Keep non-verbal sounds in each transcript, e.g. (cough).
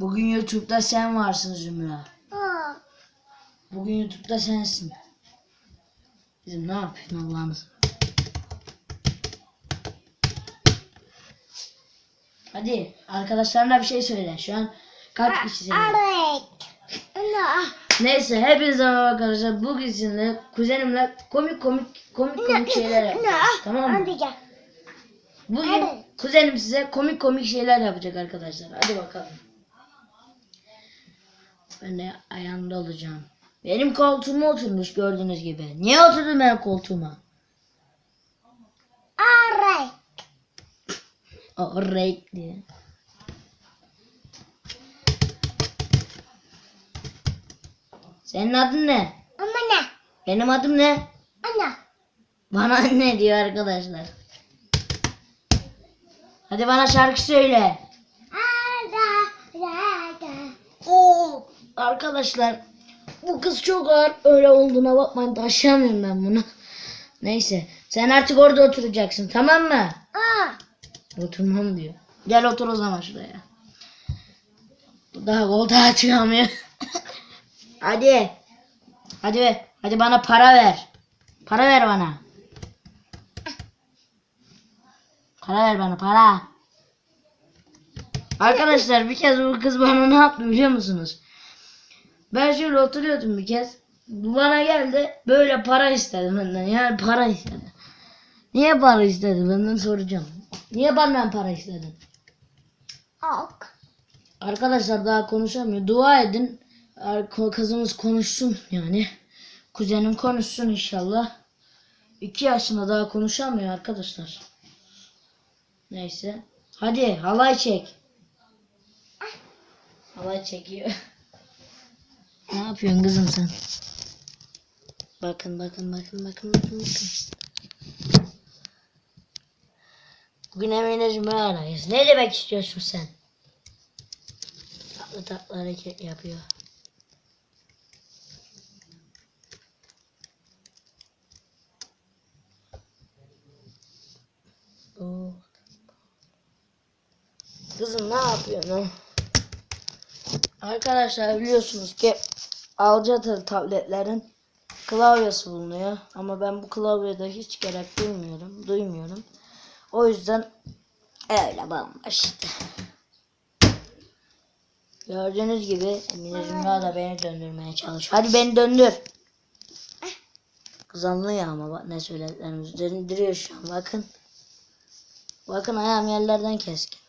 Bugün YouTube'da sen varsın Zümra. Aa. Bugün YouTube'da sensin. Bizim ne yapıyorsun Allah'ını? Hadi arkadaşlarına bir şey söyle. Şu an kaç kişi. Neyse hepinize merhaba arkadaşlar. Bugün sizinle kuzenimle komik komik komik komik şeyler yapacağız. Tamam mı? Hadi gel. Bugün kuzenim size komik komik şeyler yapacak arkadaşlar. Hadi bakalım. Ben de ayağımda olacağım. Benim koltuğuma oturmuş gördüğünüz gibi. Niye oturdun benim koltuğuma? Arek. O renk diye. Senin adın ne? Ama ne? Benim adım ne? Ana. Bana anne diyor arkadaşlar. Hadi bana şarkı söyle. Ada. Arkadaşlar bu kız çok ağır. Öyle olduğuna bakmayın taşıyamıyorum ben bunu. (laughs) Neyse sen artık orada oturacaksın tamam mı? Aa. Oturmam diyor. Gel otur o zaman şuraya. Bu Daha koltuğa çıkamıyor. (laughs) hadi. Hadi. Hadi bana para ver. Para ver bana. Para ver bana para. Arkadaşlar bir kez bu kız bana ne yaptı biliyor musunuz? Ben şöyle oturuyordum bir kez. Bana geldi böyle para istedi benden. Yani para istedi. Niye para istedi benden soracağım. Niye benden para istedin? Ok. Arkadaşlar daha konuşamıyor. Dua edin. Ar- Kızımız konuşsun yani. Kuzenim konuşsun inşallah. İki yaşında daha konuşamıyor arkadaşlar. Neyse. Hadi halay çek. Halay çekiyor. (laughs) ne yapıyorsun kızım sen? Bakın bakın bakın bakın bakın bakın. Bugün Emine Zümra'dayız. Ne demek istiyorsun sen? Tatlı tatlı hareket yapıyor. Oo. Kızım ne yapıyorsun? Arkadaşlar biliyorsunuz ki Alcatel tabletlerin klavyesi bulunuyor. Ama ben bu klavyede hiç gerek duymuyorum. Duymuyorum. O yüzden öyle işte. Gördüğünüz gibi Emine Zümra da beni döndürmeye çalışıyor. Hadi beni döndür. Kız anlıyor ama bak ne söylediklerimizi döndürüyor şu an bakın. Bakın ayağım yerlerden keskin.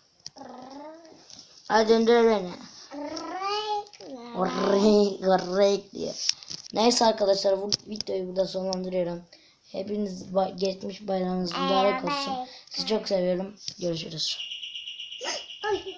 Hadi döndür beni. Orrek orrek diye. Neyse arkadaşlar bu videoyu burada sonlandırıyorum. Hepiniz ba- geçmiş bayramınız mübarek olsun. Sizi çok seviyorum. Görüşürüz.